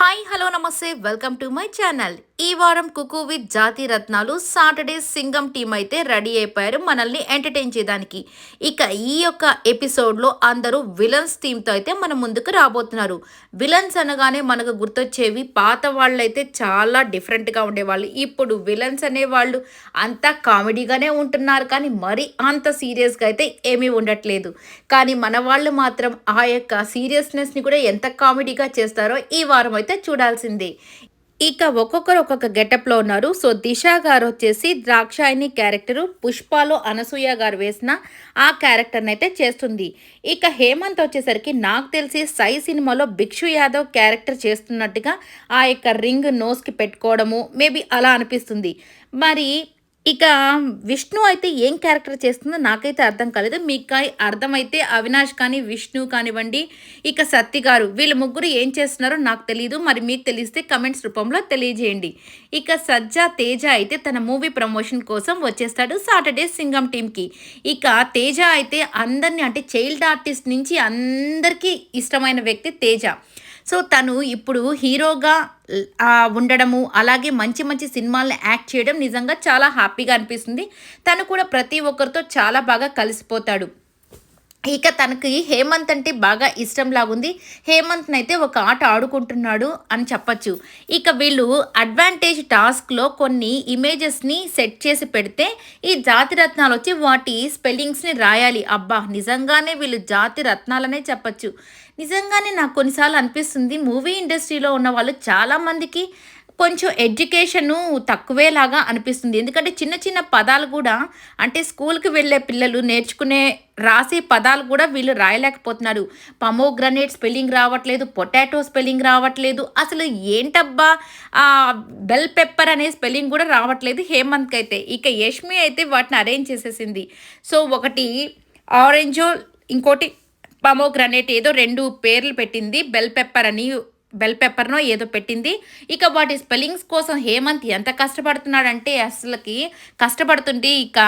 Hi hello నమస్తే. Welcome to my channel ఈ వారం cook with Jathi Ratnalu Saturday Singam team అయితే ready అయిపోయారు మనల్ని ఎంటర్టైన్ చేయడానికి. ఇక ఈ యొక్క ఎపిసోడ్లో అందరూ విలన్స్ థీమ్తో అయితే మన ముందుకు రాబోతున్నారు. విలన్స్ అనగానే మనకు గుర్తొచ్చేవి పాత వాళ్ళు అయితే చాలా డిఫరెంట్గా ఉండేవాళ్ళు. ఇప్పుడు విలన్స్ అనేవాళ్ళు అంతా కామెడీగానే ఉంటున్నారు కానీ మరి అంత సీరియస్గా అయితే ఏమీ ఉండట్లేదు. కానీ మన వాళ్ళు మాత్రం ఆ యొక్క సీరియస్నెస్ని కూడా ఎంత కామెడీగా చేస్తారో ఈ వారం అయితే చూడాల్సిందే. ఇక ఒక్కొక్కరు ఒక్కొక్క గెటప్లో ఉన్నారు. సో దిశ గారు వచ్చేసి ద్రాక్షాయిని క్యారెక్టరు పుష్పలో అనసూయ గారు వేసిన ఆ క్యారెక్టర్ని అయితే చేస్తుంది. ఇక హేమంత్ వచ్చేసరికి నాకు తెలిసి సై సినిమాలో భిక్షు యాదవ్ క్యారెక్టర్ చేస్తున్నట్టుగా ఆ యొక్క రింగ్ నోస్కి పెట్టుకోవడము మేబీ అలా అనిపిస్తుంది. మరి ఇక విష్ణు అయితే ఏం క్యారెక్టర్ చేస్తుందో నాకైతే అర్థం కాలేదు. మీకు అర్థమైతే అవినాష్ కానీ విష్ణు కానివ్వండి ఇక సత్తి గారు వీళ్ళ ముగ్గురు ఏం చేస్తున్నారో నాకు తెలియదు మరి మీకు తెలిస్తే కమెంట్స్ రూపంలో తెలియజేయండి. ఇక సజ్జా తేజ అయితే తన మూవీ ప్రమోషన్ కోసం వచ్చేస్తాడు సాటర్డే సింగం టీంకి ఇక తేజ అయితే అందరినీ అంటే చైల్డ్ ఆర్టిస్ట్ నుంచి అందరికీ ఇష్టమైన వ్యక్తి తేజ. సో తను ఇప్పుడు హీరోగా ఉండడము అలాగే మంచి మంచి సినిమాలను యాక్ట్ చేయడం నిజంగా చాలా హ్యాపీగా అనిపిస్తుంది. తను కూడా ప్రతి ఒక్కరితో చాలా బాగా కలిసిపోతాడు. ఇక తనకి హేమంత్ అంటే బాగా ఇష్టం లాగుంది హేమంత్ అయితే ఒక ఆట ఆడుకుంటున్నాడు అని చెప్పచ్చు. ఇక వీళ్ళు అడ్వాంటేజ్ టాస్క్లో కొన్ని ఇమేజెస్ని సెట్ చేసి పెడితే ఈ జాతి రత్నాలు వచ్చి వాటి స్పెల్లింగ్స్ని రాయాలి. అబ్బా నిజంగానే వీళ్ళు జాతి రత్నాలనే చెప్పచ్చు. నిజంగానే నాకు కొన్నిసార్లు అనిపిస్తుంది మూవీ ఇండస్ట్రీలో ఉన్న వాళ్ళు చాలామందికి కొంచెం ఎడ్యుకేషను తక్కువేలాగా అనిపిస్తుంది. ఎందుకంటే చిన్న చిన్న పదాలు కూడా అంటే స్కూల్కి వెళ్ళే పిల్లలు నేర్చుకునే రాసే పదాలు కూడా వీళ్ళు రాయలేకపోతున్నారు. పమోగ్రనేట్ స్పెల్లింగ్ రావట్లేదు పొటాటో స్పెల్లింగ్ రావట్లేదు. అసలు ఏంటబ్బా? బెల్ పెప్పర్ అనే స్పెల్లింగ్ కూడా రావట్లేదు హేమంత్కి అయితే ఇక యష్మి అయితే వాటిని అరేంజ్ చేసేసింది. సో ఒకటి ఆరెంజో ఇంకోటి పమోగ్రనేట్ ఏదో రెండు పేర్లు పెట్టింది బెల్ పెప్పర్ అని. బెల్ పెప్పర్నో ఏదో పెట్టింది. ఇక వాటి స్పెల్లింగ్స్ కోసం హేమంత్ ఎంత కష్టపడుతున్నాడంటే అసలుకి కష్టపడుతుంటే ఇక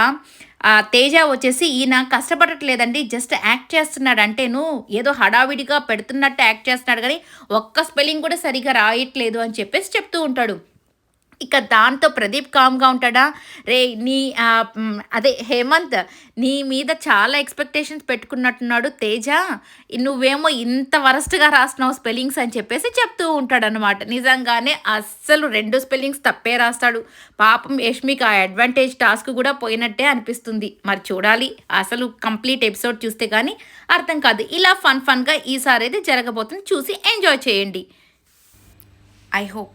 తేజ వచ్చేసి ఈయన కష్టపడట్లేదండి. జస్ట్ యాక్ట్ చేస్తున్నాడు అంటేను ఏదో హడావిడిగా పెడుతున్నట్టు యాక్ట్ చేస్తున్నాడు కానీ ఒక్క స్పెల్లింగ్ కూడా సరిగా రాయట్లేదు అని చెప్పేసి చెప్తూ ఉంటాడు. ఇక దాంతో ప్రదీప్ కామ్గా ఉంటాడా? రే నీ అదే హేమంత్ నీ మీద చాలా ఎక్స్పెక్టేషన్స్ పెట్టుకున్నట్టున్నాడు తేజ. నువ్వేమో ఇంత వరస్ట్గా రాస్తున్నావు స్పెల్లింగ్స్ అని చెప్పేసి చెప్తూ ఉంటాడనమాట నిజంగానే అస్సలు రెండు స్పెల్లింగ్స్ తప్పే రాస్తాడు. పాపం యష్మికి ఆ అడ్వాంటేజ్ టాస్క్ కూడా పోయినట్టే అనిపిస్తుంది. మరి చూడాలి. అసలు కంప్లీట్ ఎపిసోడ్ చూస్తే కానీ అర్థం కాదు. ఇలా ఫన్ ఫన్గా ఈసారి అయితే జరగబోతుంది. చూసి ఎంజాయ్ చేయండి. I hope